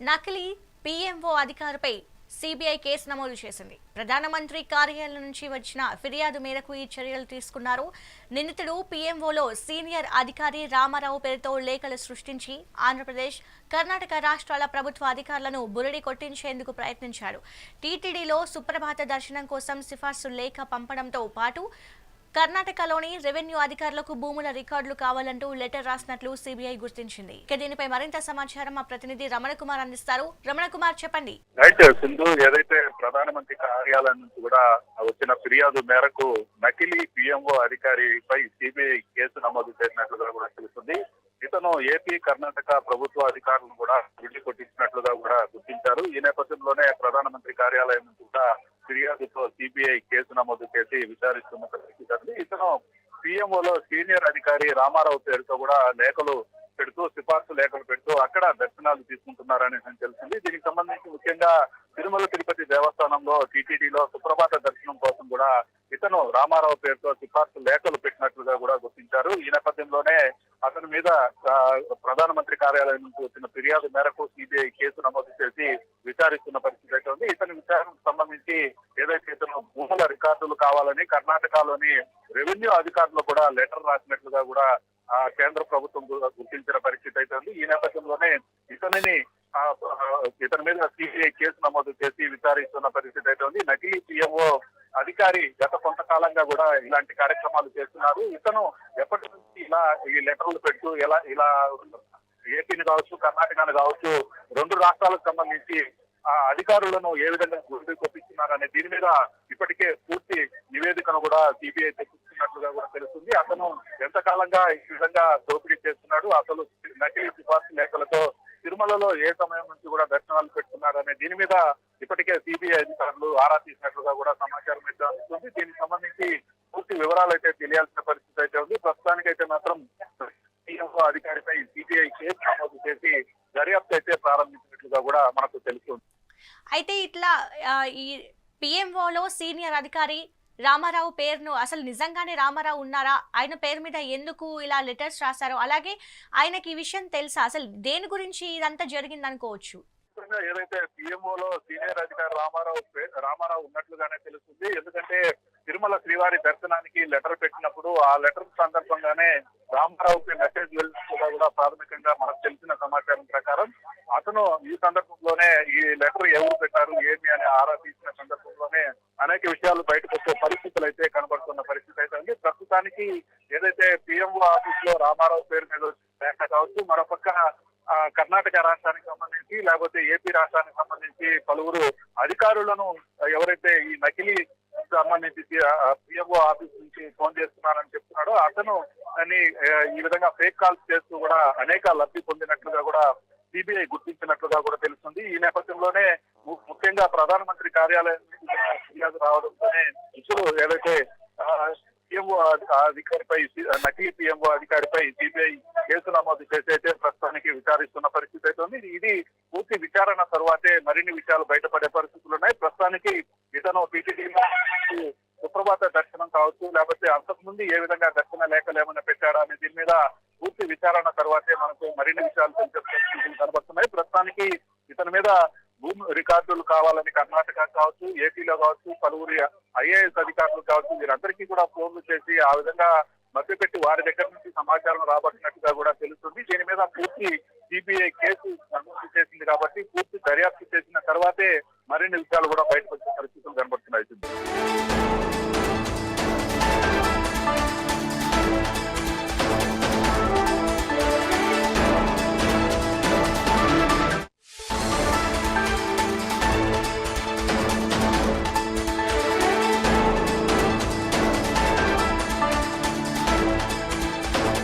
నకిలీ PMO అధికారిపై CBI case నమోదు చేసింది. ప్రధానమంత్రి కార్యాలయం నుంచి వచ్చిన ఫిర్యాదు మేరకు ఈ చర్యలు తీసుకున్నారు. నిందితుడు పీఎంఓలో సీనియర్ అధికారి రామారావు పేరుతో లేఖలు సృష్టించి ఆంధ్రప్రదేశ్ కర్ణాటక రాష్ట్రాల ప్రభుత్వ అధికారులను బురడి కొట్టించేందుకు ప్రయత్నించాడు. టీటీడీలో సుప్రభాత దర్శనం కోసం సిఫార్సు లేఖ పంపడంతో పాటు కర్ణాటకలోని రెవెన్యూ అధికారులకు భూముల రికార్డులు కావాలంటూ లెటర్ రాసినట్లు సిబిఐ గుర్తించింది. ఇక దీనిపై మరింత సమాచారం మా ప్రతినిధి రమణ కుమార్ అందిస్తారు. రమణ కుమార్ చెప్పండి. రైట్ సింధు ఏదైతే ప్రధానమంత్రి కార్యాలయం నుంచి కూడా వచ్చిన ఫిర్యాదు మేరకు నకిలీ పిఎంఓ అధికారిపై సిబిఐ కేసు నమోదు చేసినట్లుగా కూడా తెలుస్తుంది. ఇతను ఏపీ కర్ణాటక ప్రభుత్వ అధికారులను కూడా విడి కొట్టించినట్లుగా కూడా గుర్తించారు. ఈ నేపథ్యంలోనే ప్రధానమంత్రి కార్యాలయం నుంచి కూడా ఫిర్యాదుతో సిబిఐ కేసు నమోదు చేసి విచారిస్తున్న పరిస్థితి ఇతను పిఎంఓలో సీనియర్ అధికారి రామారావు పేరుతో కూడా లేఖలు పెడుతూ సిఫార్సు లేఖలు పెడుతూ అక్కడ దర్శనాలు తీసుకుంటున్నారని తెలిసింది. దీనికి సంబంధించి ముఖ్యంగా తిరుమల తిరుపతి దేవస్థానంలో టీటీడీలో సుప్రభాత దర్శనం కోసం కూడా ఇతను రామారావు పేరుతో సిఫార్సు లేఖలు పెట్టినట్లుగా కూడా గుర్తించారు. ఈ నేపథ్యంలోనే అతని మీద ప్రధానమంత్రి కార్యాలయం నుంచి వచ్చిన ఫిర్యాదు మేరకు సిబిఐ కేసు నమోదు చేసి విచారిస్తున్న పరిస్థితి అయితే ఉంది. సంబంధించి ఏదైతే ఇతను భూముల రికార్డులు కావాలని కర్ణాటకలోని రెవెన్యూ అధికారులు కూడా లెటర్ రాసినట్లుగా కూడా ఆ కేంద్ర ప్రభుత్వం గుర్తించిన పరిస్థితి అయితే ఉంది. ఈ నేపథ్యంలోనే ఇతనిని ఇతని మీద సిబిఐ కేసు నమోదు చేసి విచారిస్తున్న పరిస్థితి అయితే ఉంది. నకిలీ పిఎంఓ అధికారి గత కొంతకాలంగా కూడా ఇలాంటి కార్యక్రమాలు చేస్తున్నారు. ఇతను ఎప్పటి నుంచి ఇలా ఈ లెటర్లు పెడుతూ ఇలా ఇలా ఏపీని కావచ్చు కర్ణాటకను కావచ్చు రెండు రాష్ట్రాలకు సంబంధించి అధికారులను ఏ విధంగా గుర్తు అనే దీని మీద ఇప్పటికే పూర్తి నివేదికను కూడా సిబిఐ తెప్పిస్తున్నట్లుగా కూడా తెలుస్తుంది. అతను ఎంతకాలంగా ఈ విధంగా దోపిడీ చేస్తున్నాడు? అసలు నకిలీ సిఫార్సు లేఖలతో తిరుమలలో ఏ సమయం నుంచి కూడా దర్శనాలు పెడుతున్నారనే దీని మీద ఇప్పటికే సిబిఐ అధికారులు ఆరా తీసినట్లుగా కూడా సమాచారం అయితే అందుతుంది. దీనికి సంబంధించి పూర్తి వివరాలు అయితే తెలియాల్సిన పరిస్థితి అయితే ఉంది. ప్రస్తుతానికైతే మాత్రం అధికారిపై సిబిఐ కేసు నమోదు చేసి దర్యాప్తు అయితే ప్రారంభించినట్లుగా కూడా మనకు తెలుసు అయితే ఇట్లా ఈ పిఎంఓలో సీనియర్ అధికారి రామారావు పేరును అసలు నిజంగానే రామారావు ఉన్నారా? ఆయన పేరు మీద ఎందుకు ఇలా లెటర్స్ రాశారు? అలాగే ఆయనకి ఈ విషయం తెలుసా? అసలు దేని గురించి ఇదంతా జరిగింది అనుకోవచ్చు ఏదైతే పిఎంఓలో సీనియర్ అధికారి రామారావు రామారావు ఉన్నట్లుగానే తెలుస్తుంది. ఎందుకంటే తిరుమల శ్రీవారి దర్శనానికి లెటర్ పెట్టినప్పుడు ఆ లెటర్ సందర్భంగానే రామారావుకి మెసేజ్ వెళ్ళినట్టుగా కూడా ప్రాథమిక మనకు తెలిసిన సమాచారం ప్రకారం అతను ఈ సందర్భంలోనే ఈ లెటర్ ఎవరు పెట్టారు ఏమి అని ఆరా తీసిన సందర్భంలోనే అనేక విషయాలు బయటకు వచ్చే పరిస్థితులు అయితే కనబడుతున్న పరిస్థితి అయితే ఉంది. ప్రస్తుతానికి ఏదైతే పిఎంఓ ఆఫీస్లో రామారావు పేరు మీద లేఖ కావచ్చు మరోపక్క కర్ణాటక రాష్ట్రానికి సంబంధించి లేకపోతే ఏపీ రాష్ట్రానికి సంబంధించి పలువురు అధికారులను ఎవరైతే ఈ నకిలీ సంబంధించి పిఎంఓ ఆఫీస్ నుంచి ఫోన్ చేస్తున్నారని చెప్తున్నాడో అతను అని ఈ విధంగా ఫేక్ కాల్స్ చేస్తూ కూడా అనేక లబ్ధి పొందినట్లుగా కూడా సిబిఐ గుర్తించినట్లుగా కూడా తెలుస్తుంది. ఈ నేపథ్యంలోనే ముఖ్యంగా ప్రధానమంత్రి కార్యాలయం ఫిర్యాదు రావడంతోనే ఇప్పుడు ఏదైతే పిఎంఓ అధికారిపై నకిలీ పిఎంఓ అధికారిపై సిబిఐ కేసు నమోదు చేసి అయితే ప్రస్తుతానికి విచారిస్తున్న పరిస్థితి అయితే ఉంది ఇది పూర్తి విచారణ తర్వాతే మరిన్ని విషయాలు బయటపడే పరిస్థితులు ఉన్నాయి. ప్రస్తుతానికి ఇతను టీటీడీ సుప్రభాత దర్శనం కావచ్చు లేకపోతే అంతకుముందు ఏ విధంగా దర్శన లేఖలు ఏమైనా పెట్టారా అనే దీని మీద పూర్తి విచారణ తర్వాతే మనకు మరిన్ని విషయాలు తెలిసే కనబడుతున్నాయి. ప్రస్తుతానికి ఇతని మీద భూమి రికార్డులు కావాలని కర్ణాటక కావచ్చు ఏపీలో కావచ్చు పలువురి ఐఏఎస్ అధికారులు కావచ్చు వీరందరికీ కూడా ఫోన్లు చేసి ఆ విధంగా మభ్యపెట్టి వారి దగ్గర నుంచి సమాచారం రాబట్టినట్టుగా కూడా తెలుస్తుంది. దీని మీద పూర్తి సిబిఐ కేసు నమోదు చేసింది కాబట్టి పూర్తి దర్యాప్తు చేసిన తర్వాతే మరిన్ని విషయాలు కూడా బయటకు వచ్చే